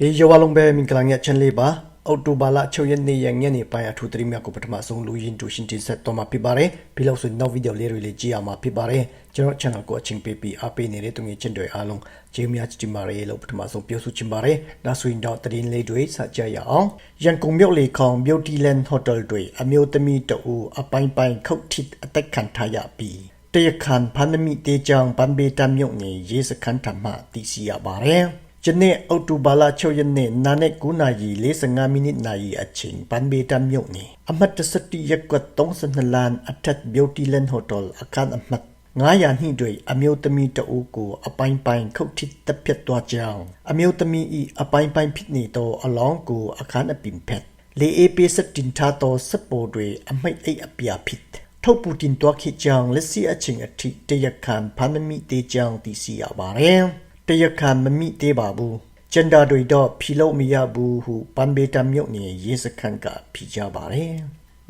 ဟေးယောဝလုံးပဲမင်္ဂလာညချန်လေးပါအော်တိုဘာလ6ရက်နေ့ရညနေပိုင်းအထူးသတင်းများကိုပထမဆုံးလူရင်းတူရှင်းတင်ဆက်တော့မှာဖြစ်ပါတယ်ပြီးလို့ဆိုနောက်ဗီဒီယိုလေးတွေလေးကြည့်အောင်မှာဖြစ်ပါတယ်ကျွန်တော် channel ကိုအချင်းပေးပြီးအားပေးနေတဲ့သူငယ်ချင်းတွေအားလုံးကျေးဇူးများကြီးပါတယ်လို့ပထမဆုံးပြောဆိုချင်ပါတယ်ဒါဆိုရင်တော့သတင်းလေးတွေစကြရအောင်ရန်ကုန်မြို့လေခေါင် Beauty Land Hotel တွေအမျိုးသမီးတအူအပိုင်းပိုင်းခုတ်ထစ်အသက်ခံထားရပြီးတရခန်ဖန်နမီတေချောင်ပန်ဘေတမြို့နယ်ရေစခန်းထမှတည်ရှိရပါတယ် ကျနေ့အောက်တိုဘာလ6ရက်နေ့နာနဲ့9နာရီ45မိနစ်နာရီအချိန်ပန်ဘေတမြို့နယ်အမှတ်17ရပ်ကွက်32လမ်းအထက် Beauty Land Hotel အခန်းအမှတ်900နှိတွေအမျိုးသမီးတအုပ်ကိုအပိုင်းပိုင်းခုတ်ထစ်တပ်ဖြတ်သွားကြောင်းအမျိုးသမီးဤအပိုင်းပိုင်းဖြစ်နေသောအလောင်းကိုအခန်းအပင်ဖက်လေအေးပေးစတင်ထားသောစပ်ပေါ်တွေအမိတ်အိတ်အပြာဖြစ်ထုတ်ပူတင်တွားခိကြောင်လက်စီအချင်းအထိတရခံဖမ်းမိတေးကြောင်တည်စီရပါတယ် တရခံမမိသေးပါဘူးကျန်တာတွေတော့ဖြီလို့မရဘူးဟုပန်ဘေတမြုပ်နေရေစခန်းကဖြီကြပါတယ်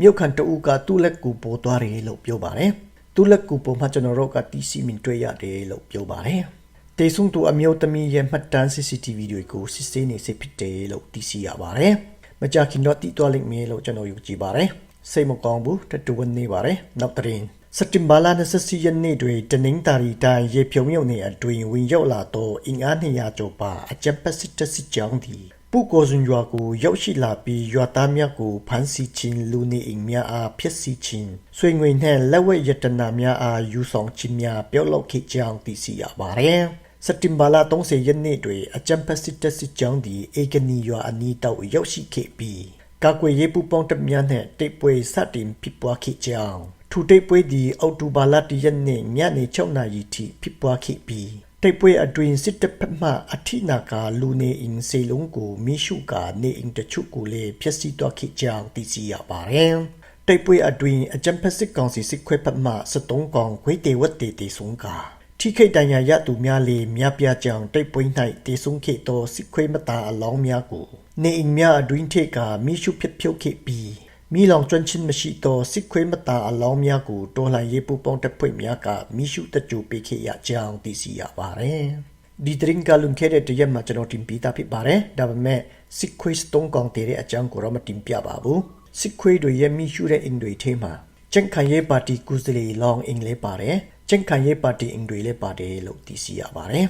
မြုပ်ခန်တူကသူ့လက်ကူပေါ်သွားတယ်လို့ပြောပါတယ်သူ့လက်ကူပေါ်မှာကျွန်တော်တို့ကတီးစီမင်တွေ့ရတယ်လို့ပြောပါတယ်တေဆုံသူအမျိုးသမီးရဲ့မှတ်တမ်း CCTV တွေကိုစစ်ဆေးနေစေဖြစ်တယ်လို့သိရှိရပါတယ်မကြခင်တော့တီးသွားလိမ့်မယ်လို့ကျွန်တော်ယုံကြည်ပါတယ်စိတ်မကောင်းဘူးတတူဝင်နေပါတယ်နောက်တရင် စက်တင်ဘာလ24ရက်နေ့တွင်တနင်္သာရီတိုင်းရေဖြုံမြုံနယ်အတွင်းဝင်ရောက်လာသောအင်အား200ကျော်ပါအကြက်ပတ်စစ်တပ်စစ်ကြောင်းသည်ပုကိုစွန်ရွာကိုရောက်ရှိလာပြီးရွာသားများကိုဖမ်းဆီးခြင်းလူနေအိမ်များအားဖျက်ဆီးခြင်းဆွေငွေနှင့်လက်ဝဲရတနာများအားယူဆောင်ခြင်းများပြုလုပ်ခဲ့ကြောင်းသိရှိရပါသည်စက်တင်ဘာလ30ရက်နေ့တွင်အကြံဖက်စစ်တပ်စစ်ကြောင်းသည်အေဂနီရွာအနီးတောက်ရောက်ရှိခဲ့ပြီးကာကွယ်ရေးပူးပေါင်းတပ်များနှင့်တိတ်ပွဲစတင်ဖြစ်ပွားခဲ့ကြောင်း ထူတိတ်ပွဲသည်အောက်တိုဘာလတရက်နေ့ညနေ6နာရီထိဖြစ်ပွားခဲ့ပြီးတိတ်ပွဲအတွင်းစစ်တပ်ဖက်မှအထိနာကလူနေအင်းစေလုံးကိုမိရှုကနေအင်းတချုကိုလည်းဖျက်ဆီးသွားခဲ့ကြောင်းသိရှိရပါတယ်တိတ်ပွဲအတွင်းအကြံဖက်စစ်ကောင်စီစစ်ခွဲဖက်မှ73ကောင်ခွေးတေဝတ်တေတေဆုံးကာထိခိတ်တန်ရာရသူများလေမြပြကြောင်တိတ်ပွိ၌တေဆုံးခဲ့သောစစ်ခွေးမတာအလောင်းများကိုနေအိမ်များအတွင်းထိကမိရှုဖြစ်ဖြုတ်ခဲ့ပြီး မိလောင်ကျွမ်းချင်းမရှိသောစစ်ခွေးမတာအလောင်းများကိုတော်လှန်ရေးပူပေါင်းတပ်ဖွဲ့များကမိရှုတကြိုပေးခဲ့ရကြောင်းသိရှိရပါတယ်ဒီဒရင်ကလုံခဲ့တဲ့တရက်မှာကျွန်တော်တင်ပြတာဖြစ်ပါတယ်ဒါပေမဲ့စစ်ခွေးစတုံးကောင်တဲ့အကြောင်းကိုတော့မတင်ပြပါဘူးစစ်ခွေးတွေရဲ့မိရှုတဲ့အင်တွေထဲမှာကျန်ခိုင်ရေးပါတီကူစလီလောင်အင်လေးပါတယ်ကျန်ခိုင်ရေးပါတီအင်တွေလည်းပါတယ်လို့သိရှိရပါတယ်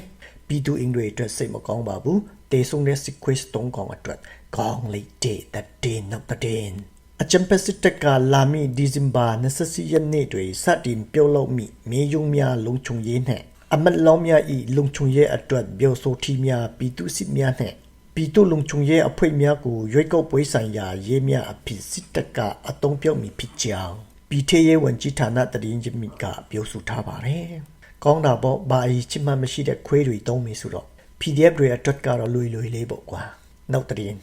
ပြည်သူအင်တွေအတွက်စိတ်မကောင်းပါဘူးတေဆုံတဲ့စစ်ခွေးစတုံးကောင်အတွက်ကောင်းလေတဲ့တဲ့နောက်တဲ့ အချမ်ပစစ်တကလာမီဒီဇင်ဘာ24ရက်နေ့တွင်စတင်ပြုလုပ်မိမေယုံများလုံခြုံရေးနှင့်အမတ်လောင်းများ၏လုံခြုံရေးအတွက်ပြောဆိုထီများပြည်သူစစ်များနှင့်ပြည်သူလုံခြုံရေးအဖွဲ့များကိုရွေးကောက်ပွဲဆိုင်ရာရေးများအဖြစ်စစ်တကအတုံးပြောက်မိဖြစ်ကြောင်းပြည်ထရေးဝန်ကြီးဌာနတရင်ကြီးမိကပြောဆိုထားပါတယ်။ကောင်းတာပေါ့ဘာအချစ်မှမရှိတဲ့ခွေးတွေတုံးပြီဆိုတော့ PDF တွေအတွက်ကတော့လွယ်လွယ်လေးပေါ့ကွာ။နောက်တရင်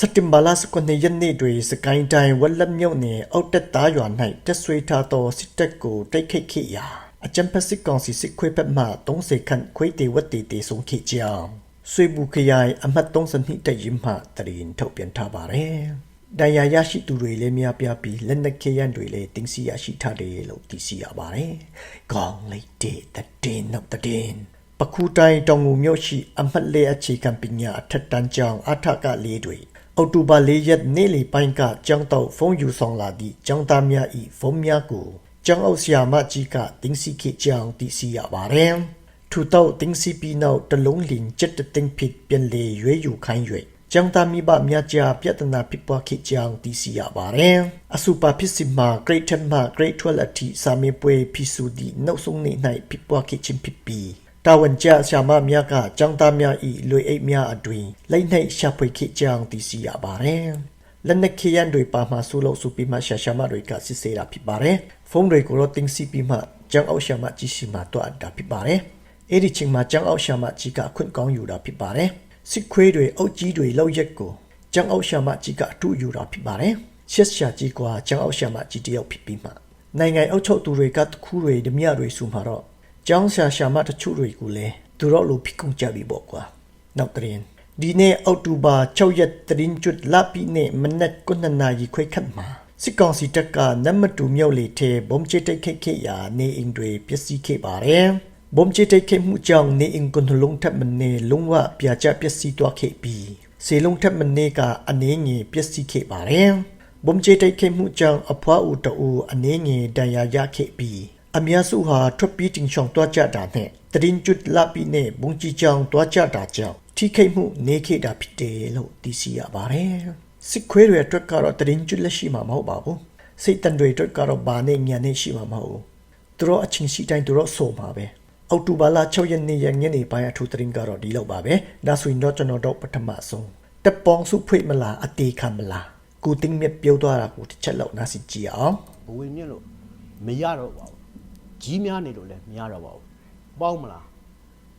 စက်တင်ဘာလ19ရက်နေ့တွင်စကိုင်းတိုင်းဝက်လက်မြို့နယ်အောက်တက်သားရွာ၌တက်ဆွေထားသောစစ်တပ်ကိုတိုက်ခိုက်ခဲ့ရာအကြံဖက်စစ်ကောင်စီစစ်ခွေးဘက်မှ30ခန့်ခွေးတေဝတ်တေတေဆုံးခဲ့ကြောင်းဆွေဘူးခရိုင်အမှတ်32တပ်ရင်းမှတရင်ထုတ်ပြန်ထားပါတယ်။ဒဏ်ရာရရှိသူတွေလည်းများပြားပြီးလက်နက်ခဲယမ်းတွေလည်းတင်စီရရှိထားတယ်လို့သိရှိရပါတယ်။ကောင်းလိုက်တဲ့တဲ့နောက်တဲ့ပခုတိုင်းတောင်ငူမြို့ရှိအမှတ်လေးအခြေခံပညာအထက်တန်းကျောင်းအထကလေးတွေ အောက်တိုဘာ၄ရက်နေ့လယ်ပိုင်းကကျောင်းတော်ဖုန်းယူဆောင်လာသည့်ကျောင်းသားများ၏ဖုန်းများကိုကျောင်းအုပ်ဆရာမကြီးကတင်းစီခေကျောင်းသိရှိရပါတယ်။ထူတော့တင်းစီပြီးနောက်တလုံးလင်ချက်တင်ဖြစ်ပြန်လေရွေးယူခိုင်း၍ကျောင်းသားမိဘများကြားပြဿနာဖြစ်ပွားခဲ့ကြောင်းသိရှိရပါတယ်။အစုပါဖြစ်စီမှာ grade 10မှ grade 12အထိစာမေးပွဲဖြစ်စုသည့်နောက်ဆုံးနေ့၌ဖြစ်ပွားခဲ့ခြင်းဖြစ်ပြီး တာဝန်ကျဆရာမများကចောင်းသားများ၏လွေအိတ်များအတွင်လက်နှိပ်ရှာဖွေခေကြောင်းသိရှိရပါတယ်။လက်နက်ခရန်တွေပါမှဆုလို့စုပြီးမှရှာရှာမတွေကစစ်ဆေးတာဖြစ်ပါတယ်။ဖုန်းတွေကိုတော့တင်းစီပြီးမှကျောင်းအောင်ရှာမကြီးရှိမှတော့အပ်တာဖြစ်ပါတယ်။အဲ့ဒီချိန်မှာကျောင်းအောင်ရှာမကြီးကခွင့်ကောင်းယူတာဖြစ်ပါတယ်။စစ်ခွေးတွေအုပ်ကြီးတွေလောက်ရက်ကိုကျောင်းအောင်ရှာမကြီးကအထုယူတာဖြစ်ပါတယ်။ရှစ်ရှာကြီးကကျောင်းအောင်ရှာမကြီးတယောက်ဖြစ်ပြီးမှနိုင်ငံအုပ်ချုပ်သူတွေကတခုတွေဓမြတွေစုမှာတော့ ကျောင်းဆရာရှာမတချို့တွေကိုလည်းသူတို့လိုဖိကုန်ကြပြီပေါ့ကွာနောက်တရင်ဒီနေ့အောက်တိုဘာ6ရက်တရင်ကျွတ်လပီနဲ့မနက်9နာရီခွဲခန့်မှာစစ်ကောင်စီတပ်ကနမတူမြောက်လေထဲဘုံချစ်တိုက်ခိုက်ခဲ့ရာနေအိမ်တွေပျက်စီးခဲ့ပါတယ်ဘုံချစ်တိုက်ခိုက်မှုကြောင့်နေအိမ်ကွန်လုံးထပ်မနေလုံးဝပြာကျပျက်စီးသွားခဲ့ပြီးစေလုံးထက်မနေကအနည်းငယ်ပျက်စီးခဲ့ပါတယ်ဘုံချေတိုက်ခိုက်မှုကြောင့်အဖွားဦးတအူအနည်းငယ်ဒဏ်ရာရခဲ့ပြီး အများစုဟာထွက်ပြေးတင်ဆောင်သွားကြတာနဲ့တရင်ကျွတ်လာပြီးနဲ့ဘုံကြီးကြောင်သွားကြတာကြောင့်ထိခိုက်မှုနေခဲ့တာဖြစ်တယ်လို့သိရှိရပါတယ်စစ်ခွေးတွေအတွက်ကတော့တရင်ကျွတ်လက်ရှိမှာမဟုတ်ပါဘူးစိတ်တန်တွေအတွက်ကတော့ဘာနဲ့ညာနဲ့ရှိမှာမဟုတ်ဘူးသူတို့အချင်းရှိတိုင်းသူတို့ဆိုမှာပဲအောက်တိုဘာလ6ရက်နေ့ရညနေပိုင်းအထူးတရင်ကတော့ဒီလောက်ပါပဲဒါဆိုရင်တော့ကျွန်တော်တို့ပထမဆုံးတက်ပေါင်းစုဖွေမလားအတေခံမလားကိုတင်းမြက်ပြောသွားတာကိုတစ်ချက်လောက်နားစီကြည့်အောင်ဘဝင်မြင့်လို့မရတော့ပါဘူး ကြီးများနေလို့လည်းမရတော့ပါဘူးပေါင်းမလား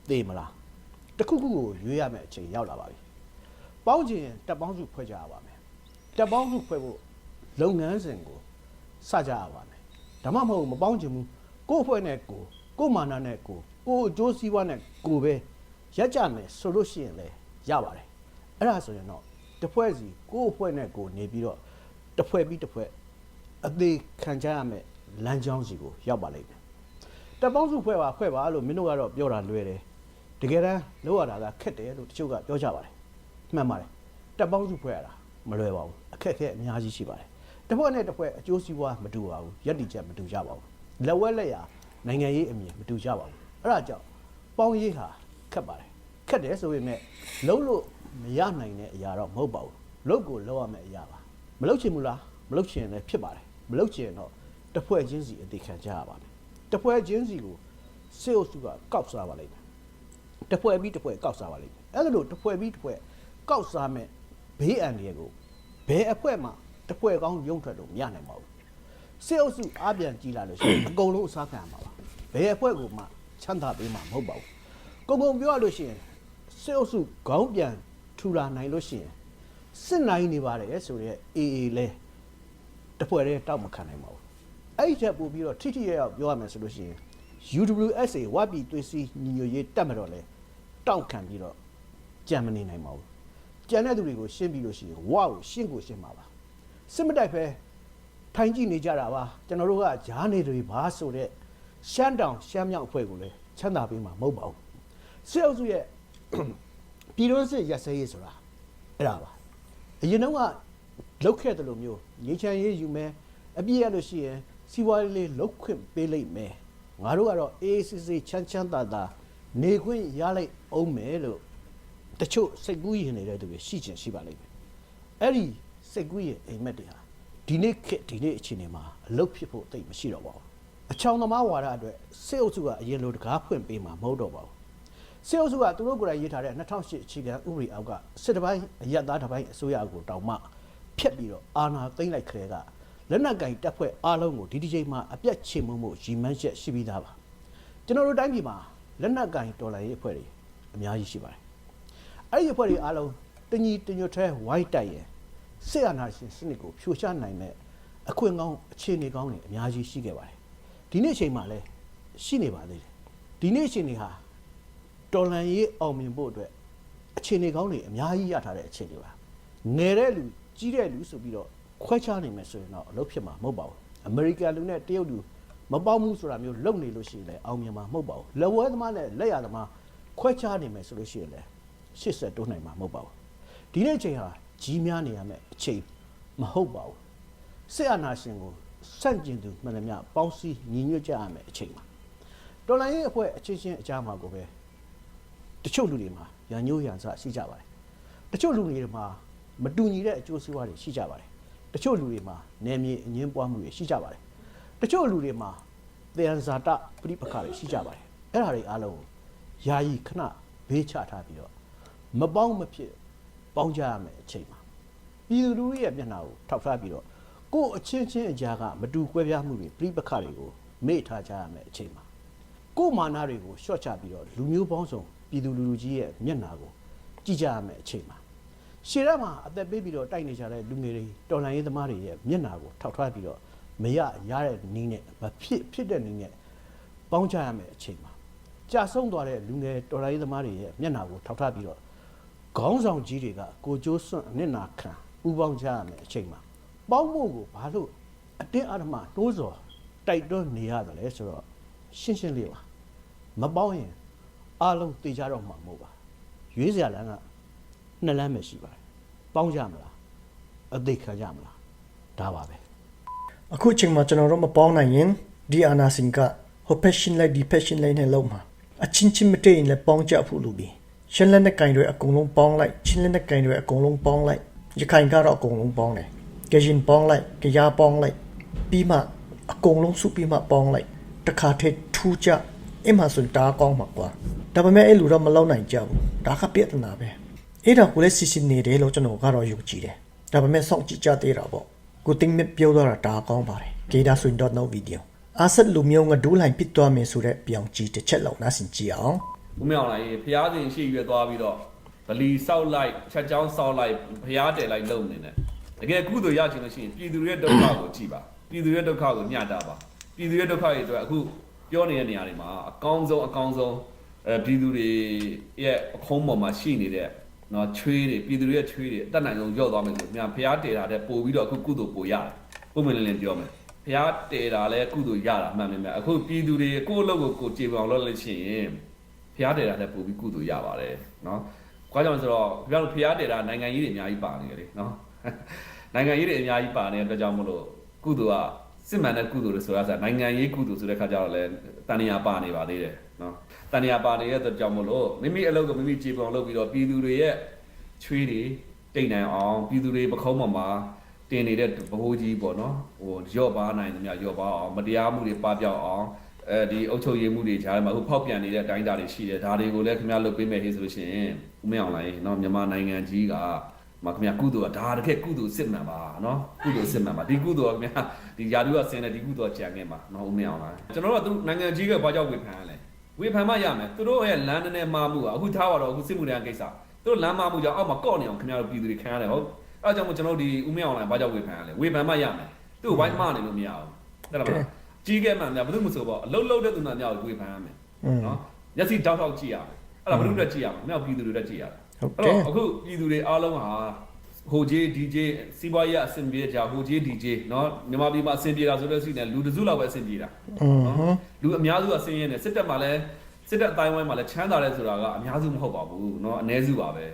သေမလားတစ်ခုခုကိုရွေးရမယ့်အချိန်ရောက်လာပါပြီပေါင်းခြင်းတက်ပေါင်းစုဖွဲ့ကြရပါမယ်တက်ပေါင်းစုဖွဲ့ဖို့လုပ်ငန်းစဉ်ကိုစကြရပါမယ်ဒါမှမဟုတ်မပေါင်းခြင်းဘူးကိုယ့်အဖွဲ့နဲ့ကိုယ်ကိုယ့်မာနနဲ့ကိုယ်ကိုယ့်အကျိုးစီးပွားနဲ့ကိုယ်ပဲရက်ကြမယ်ဆိုလို့ရှိရင်လည်းရပါတယ်အဲ့ဒါဆိုရင်တော့တစ်ဖွဲ့စီကိုယ့်အဖွဲ့နဲ့ကိုယ်နေပြီးတော့တစ်ဖွဲ့ပြီးတစ်ဖွဲ့အသေးခံကြရမယ်လမ်းကြောင်းစီကိုရောက်ပါလိမ့်မယ်။ တပ်ပေါင်းစုဖွဲ့ပါဖွဲ့ပါလို့မင်းတို့ကတော့ပြောတာလွယ်တယ်။တကယ်တမ်းလောက်ရတာကခက်တယ်လို့တချို့ကပြောကြပါတယ်။မှန်ပါတယ်။တပ်ပေါင်းစုဖွဲ့ရတာမလွယ်ပါဘူး။အခက်အခဲအများကြီးရှိပါတယ်။တစ်ဖွဲ့နဲ့တစ်ဖွဲ့အကျိုးစီးပွားမတူပါဘူး။ရက်တီချက်မတူကြပါဘူး။လက်ဝဲလက်ရနိုင်ငံရေးအမြင်မတူကြပါဘူး။အဲ့ဒါကြောင့်ပေါင်းရေးဟာခက်ပါတယ်။ခက်တယ်ဆိုပေမဲ့လုံးလို့မရနိုင်တဲ့အရာတော့မဟုတ်ပါဘူး။လုံးကိုလုံးရမယ့်အရာပါ။မလုံးချင်ဘူးလား။မလုံးချင်လည်းဖြစ်ပါတယ်။မလုံးချင်တော့တစ်ဖွဲ့ချင်းစီအသေးခံကြရပါမယ်။ တစ်ဖွဲ့ချင်းစီကိုစေအုပ်စုကကောက်စားပါလိမ့်မယ်။တစ်ဖွဲ့ပြီးတစ်ဖွဲ့ကောက်စားပါလိမ့်မယ်။အဲ့ဒါလို့တစ်ဖွဲ့ပြီးတစ်ဖွဲ့ကောက်စားမဲ့ဘေးအန္တရာယ်ကိုဘယ်အဖွဲ့မှတစ်ဖွဲ့ကောင်းရုံထွက်လို့မရနိုင်ပါဘူး။စေအုပ်စုအားပြန်ကြည့်လာလို့ရှိရင်အကုန်လုံးအစားခံရမှာပါ။ဘယ်အဖွဲ့ကိုမှချမ်းသာပေးမှာမဟုတ်ပါဘူး။ကုန်ကုန်ပြောရလို့ရှိရင်စေအုပ်စုခေါင်းပြန်ထူလာနိုင်လို့ရှိရင်စစ်နိုင်နေပါတယ်ဆိုတော့အေးအေးလဲတစ်ဖွဲ့တည်းတောက်မခံနိုင်ပါဘူး အဲ့ဒီချက်ပို့ပြီးတော့ထိထိရရောက်ပြောရမယ်ဆိုလို့ရှိရင် UWSA ဝပ်ပြီးသွေးစည်းညီညွတ်ရေးတက်မတော့လဲတောက်ခံပြီးတော့ကြံမနေနိုင်ပါဘူးကြံတဲ့သူတွေကိုရှင်းပြီးလို့ရှိရင်ဝါကိုရှင်းကိုရှင်းပါပါစစ်မတိုက်ပဲထိုင်ကြည့်နေကြတာပါကျွန်တော်တို့ကဂျားနေတွေပါဆိုတဲ့ရှမ်းတောင်ရှမ်းမြောက်အဖွဲ့ကိုလည်းချမ်းသာပေးမှာမဟုတ်ပါဘူးစစ်အုပ်စုရဲ့ပြည်တွင်းစစ်ရက်စဲရေးဆိုတာအဲ့ဒါပါအရင်တော့ကလောက်ခဲ့တယ်လို့မျိုးငေးချမ်းရေးယူမယ်အပြည့်ရလို့ရှိရင် စီးပွားရေးလေးလောက်ခွင့်ပေးလိုက်မယ်ငါတို့ကတော့ AACC ချမ်းချမ်းသာသာနေခွင့်ရလိုက်အောင်မယ်လို့တချို့စိတ်ကူးရင်နေတဲ့သူတွေရှိချင်ရှိပါလိမ့်မယ်အဲ့ဒီစိတ်ကူးရင်အိမ်မက်တွေဟာဒီနေ့ခေတ်ဒီနေ့အချိန်တွေမှာအလုတ်ဖြစ်ဖို့တိတ်မရှိတော့ပါဘူးအချောင်သမားဝါဒအတွက်စေအုပ်စုကအရင်လိုတကားဖွင့်ပေးမှာမဟုတ်တော့ပါဘူးစေအုပ်စုကသူတို့ကိုယ်တိုင်ရေးထားတဲ့2008အခြေခံဥပဒေအောက်ကစစ်တပိုင်းအရက်သားတစ်ပိုင်းအစိုးရကိုတောင်မှဖျက်ပြီးတော့အာဏာသိမ်းလိုက်ခရဲက လက်နက်ကင်တပ်ဖွဲ့အားလုံးကိုဒီဒီချိန်မှာအပြတ်ချေမှုမှုရီမန်းချက်ရှိပြီးသားပါကျွန်တော်တို့တိုင်းပြည်မှာလက်နက်ကင်တော်လှန်ရေးအဖွဲ့တွေအများကြီးရှိပါတယ်အဲ့ဒီအဖွဲ့တွေအားလုံးတညီတညွတ်ထဲဝိုင်းတိုက်ရင်စစ်အာဏာရှင်စနစ်ကိုဖြိုချနိုင်မဲ့အခွင့်ကောင်းအခြေအနေကောင်းတွေအများကြီးရှိခဲ့ပါတယ်ဒီနေ့အချိန်မှာလည်းရှိနေပါသေးတယ်ဒီနေ့အချိန်တွေဟာတော်လန်ရေးအောင်မြင်ဖို့အတွက်အခြေအနေကောင်းတွေအများကြီးရထားတဲ့အခြေအနေပါငယ်တဲ့လူကြီးတဲ့လူဆိုပြီးတော့ ခွဲခြားနိုင်မယ်ဆိုရင်တော့အလုပ်ဖြစ်မှာမဟုတ်ပါဘူးအမေရိကန်လူနဲ့တရုတ်လူမပေါင်းဘူးဆိုတာမျိုးလုပ်နေလို့ရှိရင်လည်းအောင်မြင်မှာမဟုတ်ပါဘူးလက်ဝဲသမားနဲ့လက်ရသမားခွဲခြားနေမယ်ဆိုလို့ရှိရင်လည်းရှစ်ဆက်တိုးနိုင်မှာမဟုတ်ပါဘူးဒီနေ့အချိန်ဟာကြီးများနေရမယ်အချိန်မဟုတ်ပါဘူးစစ်အာဏာရှင်ကိုစန့်ကျင်သူမှန်သမျှပေါင်းစည်းညီညွတ်ကြရမယ်အချိန်ပါတော်လန်ရေးအဖွဲ့အချင်းချင်းအကြမ်းမှာကိုပဲတချို့လူတွေမှာရန်ညိုးရန်စရှိကြပါတယ်တချို့လူတွေမှာမတူညီတဲ့အကျိုးစီးပွားတွေရှိကြပါတယ် တချို့လူတွေမှာနယ်မြေအငင်းပွားမှုတွေရှိကြပါတယ်တချို့လူတွေမှာသယံဇာတပြိပခါတွေရှိကြပါတယ်အဲ့ဒါတွေအားလုံးကိုယာယီခဏဘေးချထားပြီးတော့မပေါင်းမဖြစ်ပေါင်းကြရမယ်အချိန်မှာပြည်သူလူထုရဲ့မျက်နှာကိုထောက်ထားပြီးတော့ကိုယ့်အချင်းချင်းအကြားကမတူကွဲပြားမှုတွေပြိပခါတွေကိုမေ့ထားကြရမယ်အချိန်မှာကိုယ်မာနတွေကိုရှော့ချပြီးတော့လူမျိုးပေါင်းစုံပြည်သူလူထုကြီးရဲ့မျက်နှာကိုကြည့်ကြရမယ်အချိန်မှာ ရှေ့ရက်မှာအသက်ပေးပြီးတော့တိုက်နေကြတဲ့လူငယ်တွေတော်လှန်ရေးသမားတွေရဲ့မျက်နှာကိုထောက်ထားပြီးတော့မရရတဲ့နည်းနဲ့မဖြစ်ဖြစ်တဲ့နည်းနဲ့ပေါင်းကြရမယ်အချိန်မှာကြာဆုံးသွားတဲ့လူငယ်တော်လှန်ရေးသမားတွေရဲ့မျက်နှာကိုထောက်ထားပြီးတော့ခေါင်းဆောင်ကြီးတွေကကိုကျိုးစွန့်အနစ်နာခံဥပေါင်းကြရမယ်အချိန်မှာပေါင်းဖို့ကိုဘာလို့အတင်းအဓမ္မတိုးစော်တိုက်တွန်းနေရတယ်လဲဆိုတော့ရှင်းရှင်းလေးပါမပေါင်းရင်အားလုံးတေချတော့မှာမဟုတ်ပါရွေးစရာလမ်းက နှစ်လမ်းပဲရှိပါတယ်ပေါင်းကြမလားအသေးခံကြမလားဒါပါပဲအခုအချိန်မှာကျွန်တော်တို့မပေါင်းနိုင်ရင်ဒီအာနာစင်ကဟို passion လိုက်ဒီ passion လိုက်နဲ့လုံးမှာအချင်းချင်းမတည့်ရင်လည်းပေါင်းကြဖို့လိုပြီရှင်းလက်နဲ့ကင်တွေအကုန်လုံးပေါင်းလိုက်ချင်းလက်နဲ့ကင်တွေအကုန်လုံးပေါင်းလိုက်ရခိုင်ကတော့အကုန်လုံးပေါင်းတယ်ကရင်ပေါင်းလိုက်ကရပေါင်းလိုက်ပြီးမှအကုန်လုံးစုပြီးမှပေါင်းလိုက်တခါတည်းထူးကြအမှဆိုတားကောင်းမှာကွာဒါပေမဲ့အဲ့လူတော့မလောက်နိုင်ကြဘူးဒါကပြဿနာပဲ အဲ့ဒါကိုလည်းစစ်စစ်နေတယ်လို့ကျွန်တော်ကတော့ယုံကြည်တယ်ဒါပေမဲ့စောင့်ကြည့်ကြသေးတာပေါ့ကိုတင်းမြပြောတော့တာဒါကောင်းပါတယ်ကေဒါဆိုရင်တော့ no video အာဆက်လူမျိုးငဒူးလိုင်းပစ်သွားမယ်ဆိုတဲ့ပြောင်ကြီးတစ်ချက်လောက်နားဆင်ကြည့်အောင်ဦးမြောင်လိုက်ဖျားစဉ်ရှိရွယ်သွားပြီးတော့ဗလီဆောက်လိုက်ချက်ချောင်းဆောက်လိုက်ဖျားတယ်လိုက်လုံနေတယ်တကယ်ကုသိုလ်ရချင်လို့ရှိရင်ပြည်သူတွေရဲ့ဒုက္ခကိုကြည့်ပါပြည်သူတွေရဲ့ဒုက္ခကိုမျှတာပါပြည်သူတွေရဲ့ဒုက္ခတွေအတွက်အခုပြောနေတဲ့နေရာတွေမှာအကောင်းဆုံးအကောင်းဆုံးအဲပြည်သူတွေရဲ့အခုံးပေါ်မှာရှိနေတဲ့ နော်ချွေးတွေပြည်သူတွေရဲ့ချွေးတွေအတက်နိုင်ဆုံးကြောက်သွားမယ်ဆိုမြန်ဖျားတည်တာတဲ့ပို့ပြီးတော့အခုကုသိုလ်ပို့ရတယ်ပုံမှန်လည်းပြောမယ်ဖျားတည်တာလည်းကုသိုလ်ရတာမှန်ပေမဲ့အခုပြည်သူတွေကိုယ့်အလုပ်ကိုကိုကြေပောင်လုပ်လို့ရှိရင်ဖျားတည်တာလည်းပို့ပြီးကုသိုလ်ရပါတယ်နော်ဘာကြောင့်ဆိုတော့ခင်ဗျားတို့ဖျားတည်တာနိုင်ငံကြီးတွေအများကြီးပါနေတယ်လေနော်နိုင်ငံကြီးတွေအများကြီးပါနေတဲ့အတွက်ကြောင့်မလို့ကုသိုလ်က စစ်မှန်တဲ့ကုသိုလ်တွေဆိုတာဆိုနိုင်ငံရေးကုသိုလ်ဆိုတဲ့ခါကျတော့လည်းတန်ရာပါနေပါသေးတယ်เนาะ။တန်ရာပါနေတဲ့အတွက်ကြောင့်မလို့မိမိအလုပ်ကိုမိမိခြေပုံလုပ်ပြီးတော့ပြည်သူတွေရဲ့ချွေးတွေတိတ်နိုင်အောင်ပြည်သူတွေပခုံးပေါ်မှာတင်နေတဲ့ဘိုးကြီးပေါ့နော်ဟိုရော့ပါနိုင်သမျှရော့ပါအောင်မတရားမှုတွေပပျောက်အောင် အဲဒီအုပ်ချုပ်ရေးမှုတွေကြားထဲမှာအခုဖောက်ပြန်နေတဲ့အတိုင်းအတာတွေရှိတယ်ဒါတွေကိုလည်းခင်ဗျားလုပ်ပေးမယ်ဟေးဆိုလို့ရှိရင်ဦးမင်းအောင်လိုင်းเนาะမြန်မာနိုင်ငံကြီးက မခင်ဗျာကုသိုလ်ကဒါတကယ်ကုသိုလ်စစ်မှန်ပါနော်ကုသိုလ်စစ်မှန်ပါဒီကုသိုလ်ကခင်ဗျာဒီယာတုကဆင်းတယ်ဒီကုသိုလ်ကကြံခဲ့ပါနော်ဦးမင်းအောင်လားကျွန်တော်တို့ကသူနိုင်ငံကြီးကဘာကြောင့်ဝေဖန်ရလဲဝေဖန်မှရမယ်သူတို့ရဲ့လမ်းနည်းနည်းမှားမှုကအခုထားပါတော့အခုစစ်မှုတန်းကိစ္စသူတို့လမ်းမှားမှုကြောင့်အောက်မှာကော့နေအောင်ခင်ဗျားတို့ပြည်သူတွေခံရတယ်ဟုတ်အဲကြောင့်မို့ကျွန်တော်တို့ဒီဦးမင်းအောင်လားဘာကြောင့်ဝေဖန်ရလဲဝေဖန်မှရမယ်သူ့ဝိုင်းမှနေလို့မရဘူးတဲ့လားကြီးခဲ့မှန်များဘာလို့မဆိုပေါ့အလုတ်လုတ်တဲ့သူများများကိုဝေဖန်ရမယ်နော်မျက်စိတောက်တောက်ကြည့်ရမယ်အဲ့ဒါဘာလို့လဲကြည့်ရမှာမြောက်ပြည်သူတွေလည်းကြည့်ရတာ ဟုတ်တယ် အခုပြည်သူတွေအားလုံးဟာဟိုဂျေးဒီဂျေးစီးပွားရေးအဆင်ပြေကြဟိုဂျေးဒီဂျေးနော်မြန်မာပြည်မှာအဆင်ပြေတာဆိုလို့ရှိရင်လူတစုလောက်ပဲအဆင်ပြေတာ อือฮึ လူအများစုကဆင်းရဲနေစစ်တပ်မှာလည်းစစ်တပ်အတိုင်းဝိုင်းမှာလည်းချမ်းသာတယ်ဆိုတာကအများစုမဟုတ်ပါဘူးเนาะအ ਨੇ စုပါပဲ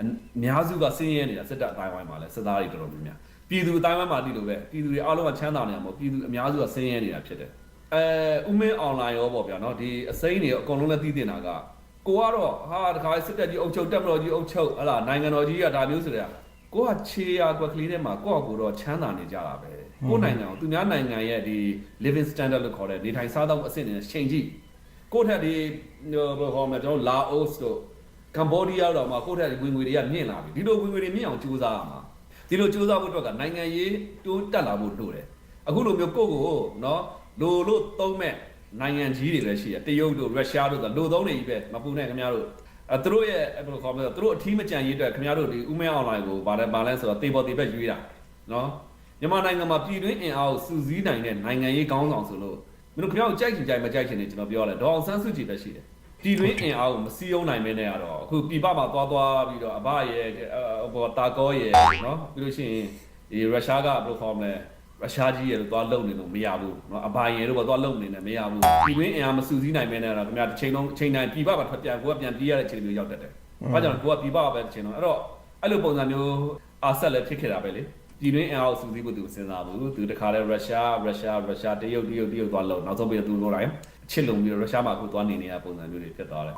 အများစုကဆင်းရဲနေတာစစ်တပ်အတိုင်းဝိုင်းမှာလည်းစစ်သားတွေတော်တော်များများပြည်သူအတိုင်းဝိုင်းမှာတိလို့ပဲပြည်သူတွေအားလုံးကချမ်းသာနေတာမဟုတ်ပြည်သူအများစုကဆင်းရဲနေတာဖြစ်တယ်အဲဥမင်းအွန်လိုင်းရောပေါ့ဗျာเนาะဒီအစိမ်းတွေရောအကုန်လုံးလည်းသိတင်တာက ကိုကတော့ဟာတခါစစ်တပ်ကြီးအုပ်ချုပ်တပ်မတော်ကြီးအုပ်ချုပ်ဟလာနိုင်ငံတော်ကြီးကဒါမျိုးဆိုတဲ့ကိုကခြေရာကွက်ကလေးထဲမှာကိုယ့်အကိုတော့ချမ်းသာနေကြတာပဲကိုယ်နိုင်ငံကိုသူများနိုင်ငံရဲ့ဒီ living standard လို့ခေါ်တဲ့နေထိုင်စားသောက်အဆင့်နဲ့ချိန်ကြည့်ကိုယ့်ထက်ဒီဟိုဟောမယ်ကျွန်တော်လာအိုစ်တို့ကမ္ဘောဒီးယားတော့မှကိုယ့်ထက်ဝင်ငွေတွေကမြင့်လာပြီဒီလိုဝင်ငွေတွေမြင့်အောင်ကြိုးစားရမှာဒီလိုကြိုးစားဖို့အတွက်ကနိုင်ငံရေးတိုးတက်လာဖို့လိုတယ်အခုလိုမျိုးကိုယ့်ကိုနော်လိုလို့သုံးမဲ့ နိုင်ငံကြီးတွေလည်းရှိတယ်တရုတ်တို့ရုရှားတို့ကလိုသုံးနေကြီးပဲမပူနဲ့ခင်ဗျားတို့အဲသူတို့ရဲ့ဘယ်လိုခေါ်မလဲသူတို့အထီးမကြံရေးအတွက်ခင်ဗျားတို့ဒီဥမဲအွန်လိုင်းကိုဗာလဲဗာလဲဆိုတော့တေပေါ်တေဘက်ရွေးတာနော်မြန်မာနိုင်ငံမှာပြည်တွင်းအင်အားကိုစုစည်းနိုင်တဲ့နိုင်ငံရေးကောင်းဆောင်ဆိုလို့မင်းတို့ခင်ဗျားတို့ကြိုက်ချင်ကြိုက်မကြိုက်ချင်နေကျွန်တော်ပြောရတယ်ဒေါအောင်ဆန်းစုကြည်ပဲရှိတယ်ပြည်တွင်းအင်အားကိုမစည်းရုံးနိုင်မင်းနဲ့ကတော့အခုပြည်ပမှာသွားသွားပြီးတော့အဘရဲ့ဟိုတာကောရဲ့နော်ပြီးလို့ရှိရင်ဒီရုရှားကဘယ်လိုခေါ်မလဲ ရုရှားကြီးရဲ့လို့သွားလုံနေလို့မရဘူးနော်အဘရဲ့လို့သွားလုံနေတယ်မရဘူးပြည်တွင်းအင်အားမစူးစီးနိုင်မင်းနဲ့ကတော့ခင်ဗျာတစ်ချိန်လုံးချိန်တိုင်းပြည်ပမှာထွက်ပြန်ကိုကပြန်ပြေးရတဲ့ချိန်မျိုးရောက်တတ်တယ်။ဘာကြောင့်ကိုကပြည်ပမှာပဲတစ်ချိန်လုံးအဲ့တော့အဲ့လိုပုံစံမျိုးအာဆက်လည်းဖြစ်ခဲ့တာပဲလေပြည်တွင်းအင်အားကိုစူးစီးဖို့သူစဉ်းစားဘူးသူတခါလဲရုရှားရုရှားရုရှားတရုတ်တရုတ်တရုတ်သွားလုံနောက်ဆုံးပြီးတော့သူလိုတိုင်းအချစ်လုံပြီးတော့ရုရှားမှာအခုသွားနေနေတဲ့ပုံစံမျိုးတွေဖြစ်သွားတယ်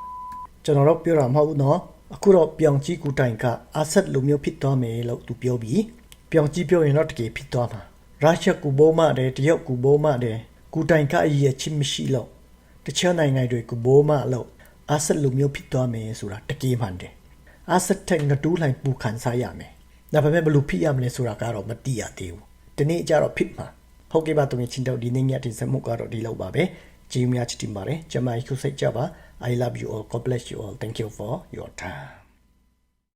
ကျွန်တော်တို့ပြောတာမဟုတ်ဘူးเนาะအခုတော့ပြောင်ကြီးကူတိုင်ကအာဆက်လူမျိုးဖြစ်သွားမယ်လို့သူပြောပြီးပြောင်ကြီးပြောရင်တော့တကယ်ဖြစ်သွားမှာ ရုရှားကူဘိုးမတယ်တရုတ်ကူဘိုးမတယ်ကူတိုင်ကအရေးချင်းမရှိလို့တခြားနိုင်ငံတွေကူဘိုးမလို့အာဆက်လူမျိုးဖြစ်သွားမယ်ဆိုတာတကယ်မှန်တယ်အာဆက်ထက်ငတူးလိုက်ပူခံစားရမယ်ဒါပေမဲ့ဘယ်လိုဖြစ်ရမလဲဆိုတာကတော့မသိရသေးဘူးဒီနေ့ကျတော့ဖြစ်မှာဟုတ်ကဲ့ပါသူငယ်ချင်းတို့ဒီနေ့ညတင်ဆက်မှုကတော့ဒီလောက်ပါပဲကြည်မြချစ်တင်ပါတယ်ကျမကြီးခုစိတ်ကြပါ I love you all God bless you all thank you for your time